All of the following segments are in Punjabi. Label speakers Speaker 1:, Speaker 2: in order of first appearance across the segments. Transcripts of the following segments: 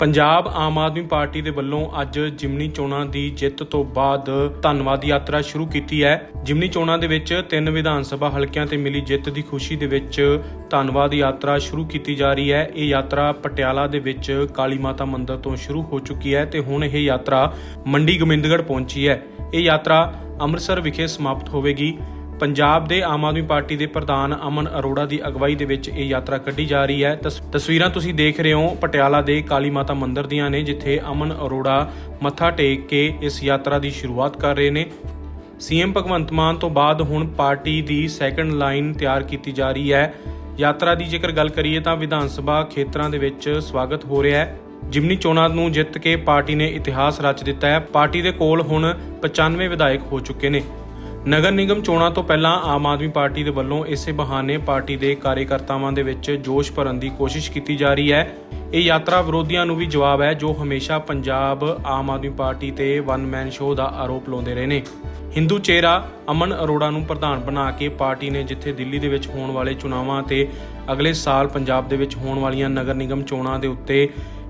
Speaker 1: ਪੰਜਾਬ ਆਮ ਆਦਮੀ ਪਾਰਟੀ ਦੇ ਵੱਲੋਂ ਅੱਜ ਜਿਮਨੀ ਚੋਣਾਂ ਦੀ ਜਿੱਤ ਤੋਂ ਬਾਅਦ ਧੰਨਵਾਦ ਯਾਤਰਾ ਸ਼ੁਰੂ ਕੀਤੀ ਹੈ। ਜਿਮਨੀ ਚੋਣਾਂ ਦੇ ਵਿੱਚ ਤਿੰਨ ਵਿਧਾਨ ਸਭਾ ਹਲਕਿਆਂ ਤੇ ਮਿਲੀ ਜਿੱਤ ਦੀ ਖੁਸ਼ੀ ਦੇ ਵਿੱਚ ਧੰਨਵਾਦ ਯਾਤਰਾ ਸ਼ੁਰੂ ਕੀਤੀ ਜਾ ਰਹੀ ਹੈ। ਇਹ ਯਾਤਰਾ ਪਟਿਆਲਾ ਦੇ ਵਿੱਚ ਕਾਲੀ ਮਾਤਾ ਮੰਦਿਰ ਤੋਂ ਸ਼ੁਰੂ ਹੋ ਚੁੱਕੀ ਹੈ ਤੇ ਹੁਣ ਇਹ ਯਾਤਰਾ ਮੰਡੀ ਗੋਬਿੰਦਗੜ੍ਹ ਪਹੁੰਚੀ ਹੈ। ਇਹ ਯਾਤਰਾ ਅੰਮ੍ਰਿਤਸਰ ਵਿਖੇ ਸਮਾਪਤ ਹੋਵੇਗੀ। ਪੰਜਾਬ ਦੇ ਆਮ ਆਦਮੀ ਪਾਰਟੀ ਦੇ ਪ੍ਰਧਾਨ ਅਮਨ ਅਰੋੜਾ ਦੀ ਅਗਵਾਈ ਦੇ ਵਿੱਚ ਇਹ ਯਾਤਰਾ ਕੱਢੀ ਜਾ ਰਹੀ ਹੈ। ਤਸ- ਤਸਵੀਰਾਂ ਤੁਸੀਂ ਦੇਖ ਰਹੇ ਹੋ ਪਟਿਆਲਾ ਦੇ ਕਾਲੀ ਮਾਤਾ ਮੰਦਿਰ ਦੀਆਂ ਨੇ, ਜਿੱਥੇ ਅਮਨ ਅਰੋੜਾ ਮੱਥਾ ਟੇਕ ਕੇ ਇਸ ਯਾਤਰਾ ਦੀ ਸ਼ੁਰੂਆਤ ਕਰ ਰਹੇ ਨੇ। ਸੀਐਮ ਭਗਵੰਤ ਮਾਨ ਤੋਂ ਬਾਅਦ ਹੁਣ ਪਾਰਟੀ ਦੀ ਸੈਕੰਡ ਲਾਈਨ ਤਿਆਰ ਕੀਤੀ ਜਾ ਰਹੀ ਹੈ। ਯਾਤਰਾ ਦੀ ਜੇਕਰ ਗੱਲ ਕਰੀਏ ਤਾਂ ਵਿਧਾਨ ਸਭਾ ਖੇਤਰਾਂ ਦੇ ਵਿੱਚ ਸਵਾਗਤ ਹੋ ਰਿਹਾ ਹੈ। ਜਿਮਨੀ ਚੋਣਾਂ ਨੂੰ ਜਿੱਤ ਕੇ ਪਾਰਟੀ ਨੇ ਇਤਿਹਾਸ ਰਚ ਦਿੱਤਾ ਹੈ। ਪਾਰਟੀ ਦੇ ਕੋਲ ਹੁਣ 95 ਵਿਧਾਇਕ ਹੋ ਚੁੱਕੇ ਨੇ। ਨਗਰ ਨਿਗਮ ਚੋਣਾਂ ਤੋਂ ਪਹਿਲਾਂ ਆਮ ਆਦਮੀ ਪਾਰਟੀ ਦੇ ਵੱਲੋਂ ਇਸੇ ਬਹਾਨੇ ਪਾਰਟੀ ਦੇ ਕਾਰਜਕਰਤਾਵਾਂ ਦੇ ਵਿੱਚ ਜੋਸ਼ ਭਰਨ ਦੀ ਕੋਸ਼ਿਸ਼ ਕੀਤੀ ਜਾ ਰਹੀ ਹੈ। ਇਹ ਯਾਤਰਾ ਵਿਰੋਧੀਆਂ ਨੂੰ ਵੀ ਜਵਾਬ ਹੈ, ਜੋ ਹਮੇਸ਼ਾ ਪੰਜਾਬ ਆਮ ਆਦਮੀ ਪਾਰਟੀ ਤੇ ਵਨ ਮੈਨ ਸ਼ੋਅ ਦਾ ਆਰੋਪ ਲਾਉਂਦੇ ਰਹੇ ਨੇ। ਹਿੰਦੂ ਚਿਹਰਾ ਅਮਨ ਅਰੋੜਾ ਨੂੰ ਪ੍ਰਧਾਨ ਬਣਾ ਕੇ ਪਾਰਟੀ ਨੇ ਜਿੱਥੇ ਦਿੱਲੀ ਦੇ ਵਿੱਚ ਹੋਣ ਵਾਲੇ ਚੁਣਾਵਾਂ ਤੇ ਅਗਲੇ ਸਾਲ ਪੰਜਾਬ ਦੇ ਵਿੱਚ ਹੋਣ ਵਾਲੀਆਂ ਨਗਰ ਨਿਗਮ ਚੋਣਾਂ ਦੇ ਉੱਤੇ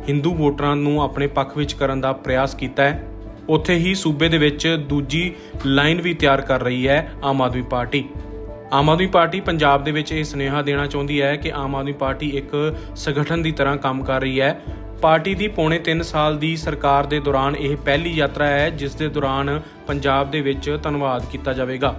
Speaker 1: ਹਿੰਦੂ ਵੋਟਰਾਂ ਨੂੰ ਆਪਣੇ ਪੱਖ ਵਿੱਚ ਕਰਨ ਦਾ ਪ੍ਰਯਾਸ ਕੀਤਾ ਹੈ। ਉੱਥੇ ਹੀ ਸੂਬੇ ਦੇ ਵਿੱਚ ਦੂਜੀ ਲਾਈਨ ਵੀ ਤਿਆਰ ਕਰ ਰਹੀ ਹੈ ਆਮ ਆਦਮੀ ਪਾਰਟੀ। ਆਮ ਆਦਮੀ ਪਾਰਟੀ ਪੰਜਾਬ ਦੇ ਵਿੱਚ ਇਹ ਸੁਨੇਹਾ ਦੇਣਾ ਚਾਹੁੰਦੀ ਹੈ ਕਿ ਆਮ ਆਦਮੀ ਪਾਰਟੀ ਇੱਕ ਸੰਗਠਨ ਦੀ ਤਰ੍ਹਾਂ ਕੰਮ ਕਰ ਰਹੀ ਹੈ। ਪਾਰਟੀ ਦੀ ਪੌਣੇ 3 ਸਾਲ ਦੀ ਸਰਕਾਰ ਦੇ ਦੌਰਾਨ ਇਹ ਪਹਿਲੀ ਯਾਤਰਾ ਹੈ, ਜਿਸ ਦੇ ਦੌਰਾਨ ਪੰਜਾਬ ਦੇ ਵਿੱਚ ਧੰਨਵਾਦ ਕੀਤਾ ਜਾਵੇਗਾ।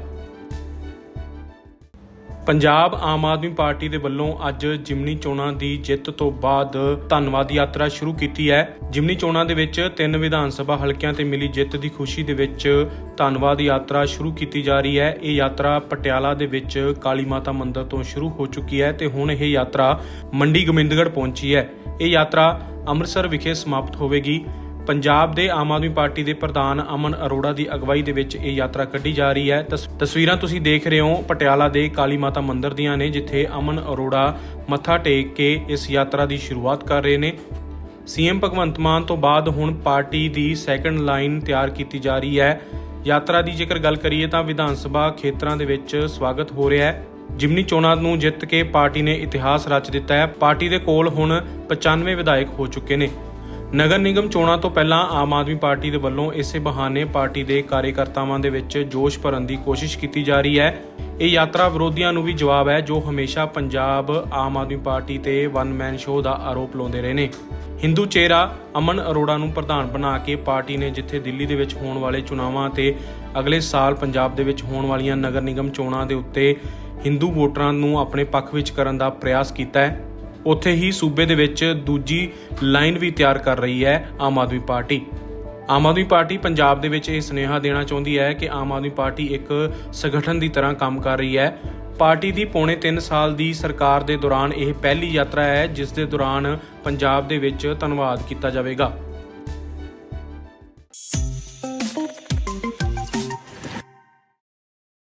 Speaker 1: ਪੰਜਾਬ ਆਮ ਆਦਮੀ ਪਾਰਟੀ ਦੇ ਵੱਲੋਂ ਅੱਜ ਜਿਮਨੀ ਚੋਣਾਂ ਦੀ ਜਿੱਤ ਤੋਂ ਬਾਅਦ ਧੰਨਵਾਦ ਯਾਤਰਾ ਸ਼ੁਰੂ ਕੀਤੀ ਹੈ। ਜਿਮਨੀ ਚੋਣਾਂ ਦੇ ਵਿੱਚ ਤਿੰਨ ਵਿਧਾਨ ਸਭਾ ਹਲਕਿਆਂ ਤੇ ਮਿਲੀ ਜਿੱਤ ਦੀ ਖੁਸ਼ੀ ਦੇ ਵਿੱਚ ਧੰਨਵਾਦ ਯਾਤਰਾ ਸ਼ੁਰੂ ਕੀਤੀ ਜਾ ਰਹੀ ਹੈ। ਇਹ ਯਾਤਰਾ ਪਟਿਆਲਾ ਦੇ ਵਿੱਚ ਕਾਲੀ ਮਾਤਾ ਮੰਦਿਰ ਤੋਂ ਸ਼ੁਰੂ ਹੋ ਚੁੱਕੀ ਹੈ ਤੇ ਹੁਣ ਇਹ ਯਾਤਰਾ ਮੰਡੀ ਗੋਬਿੰਦਗੜ੍ਹ ਪਹੁੰਚੀ ਹੈ। ਇਹ ਯਾਤਰਾ ਅੰਮ੍ਰਿਤਸਰ ਵਿਖੇ ਸਮਾਪਤ ਹੋਵੇਗੀ। ਪੰਜਾਬ ਦੇ ਆਮ ਆਦਮੀ ਪਾਰਟੀ ਦੇ ਪ੍ਰਧਾਨ ਅਮਨ ਅਰੋੜਾ ਦੀ ਅਗਵਾਈ ਦੇ ਵਿੱਚ ਇਹ ਯਾਤਰਾ ਕੱਢੀ ਜਾ ਰਹੀ ਹੈ। ਤਸ- ਤਸਵੀਰਾਂ ਤੁਸੀਂ ਦੇਖ ਰਹੇ ਹੋ ਪਟਿਆਲਾ ਦੇ ਕਾਲੀ ਮਾਤਾ ਮੰਦਿਰ ਦੀਆਂ ਨੇ, ਜਿੱਥੇ ਅਮਨ ਅਰੋੜਾ ਮੱਥਾ ਟੇਕ ਕੇ ਇਸ ਯਾਤਰਾ ਦੀ ਸ਼ੁਰੂਆਤ ਕਰ ਰਹੇ ਨੇ। ਸੀਐਮ ਭਗਵੰਤ ਮਾਨ ਤੋਂ ਬਾਅਦ ਹੁਣ ਪਾਰਟੀ ਦੀ ਸੈਕੰਡ ਲਾਈਨ ਤਿਆਰ ਕੀਤੀ ਜਾ ਰਹੀ ਹੈ। ਯਾਤਰਾ ਦੀ ਜੇਕਰ ਗੱਲ ਕਰੀਏ ਤਾਂ ਵਿਧਾਨ ਸਭਾ ਖੇਤਰਾਂ ਦੇ ਵਿੱਚ ਸਵਾਗਤ ਹੋ ਰਿਹਾ ਹੈ। ਜਿਮਨੀ ਚੋਣਾਂ ਨੂੰ ਜਿੱਤ ਕੇ ਪਾਰਟੀ ਨੇ ਇਤਿਹਾਸ ਰਚ ਦਿੱਤਾ ਹੈ। ਪਾਰਟੀ ਦੇ ਕੋਲ ਹੁਣ 95 ਵਿਧਾਇਕ ਹੋ ਚੁੱਕੇ ਨੇ। ਨਗਰ ਨਿਗਮ ਚੋਣਾਂ ਤੋਂ ਪਹਿਲਾਂ ਆਮ ਆਦਮੀ ਪਾਰਟੀ ਦੇ ਵੱਲੋਂ ਇਸੇ ਬਹਾਨੇ ਪਾਰਟੀ ਦੇ ਕਾਰਜਕਰਤਾਵਾਂ ਦੇ ਵਿੱਚ ਜੋਸ਼ ਭਰਨ ਦੀ ਕੋਸ਼ਿਸ਼ ਕੀਤੀ ਜਾ ਰਹੀ ਹੈ। ਇਹ ਯਾਤਰਾ ਵਿਰੋਧੀਆਂ ਨੂੰ ਵੀ ਜਵਾਬ ਹੈ, ਜੋ ਹਮੇਸ਼ਾ ਪੰਜਾਬ ਆਮ ਆਦਮੀ ਪਾਰਟੀ ਤੇ ਵਨ ਮੈਨ ਸ਼ੋਅ ਦਾ ਆਰੋਪ ਲਾਉਂਦੇ ਰਹੇ ਨੇ। ਹਿੰਦੂ ਚਿਹਰਾ ਅਮਨ ਅਰੋੜਾ ਨੂੰ ਪ੍ਰਧਾਨ ਬਣਾ ਕੇ ਪਾਰਟੀ ਨੇ ਜਿੱਥੇ ਦਿੱਲੀ ਦੇ ਵਿੱਚ ਹੋਣ ਵਾਲੇ ਚੁਣਾਵਾਂ ਤੇ ਅਗਲੇ ਸਾਲ ਪੰਜਾਬ ਦੇ ਵਿੱਚ ਹੋਣ ਵਾਲੀਆਂ ਨਗਰ ਨਿਗਮ ਚੋਣਾਂ ਦੇ ਉੱਤੇ ਹਿੰਦੂ ਵੋਟਰਾਂ ਨੂੰ ਆਪਣੇ ਪੱਖ ਵਿੱਚ ਕਰਨ ਦਾ ਪ੍ਰਯਾਸ ਕੀਤਾ ਹੈ। ਉੱਥੇ ਹੀ ਸੂਬੇ ਦੇ ਵਿੱਚ ਦੂਜੀ ਲਾਈਨ ਵੀ ਤਿਆਰ ਕਰ ਰਹੀ ਹੈ ਆਮ ਆਦਮੀ ਪਾਰਟੀ। ਆਮ ਆਦਮੀ ਪਾਰਟੀ ਪੰਜਾਬ ਦੇ ਵਿੱਚ ਇਹ ਸੁਨੇਹਾ ਦੇਣਾ ਚਾਹੁੰਦੀ ਹੈ ਕਿ ਆਮ ਆਦਮੀ ਪਾਰਟੀ ਇੱਕ ਸੰਗਠਨ ਦੀ ਤਰ੍ਹਾਂ ਕੰਮ ਕਰ ਰਹੀ ਹੈ। ਪਾਰਟੀ ਦੀ ਪੌਣੇ 3 ਸਾਲ ਦੀ ਸਰਕਾਰ ਦੇ ਦੌਰਾਨ ਇਹ ਪਹਿਲੀ ਯਾਤਰਾ ਹੈ, ਜਿਸ ਦੇ ਦੌਰਾਨ ਪੰਜਾਬ ਦੇ ਵਿੱਚ ਧੰਨਵਾਦ ਕੀਤਾ ਜਾਵੇਗਾ।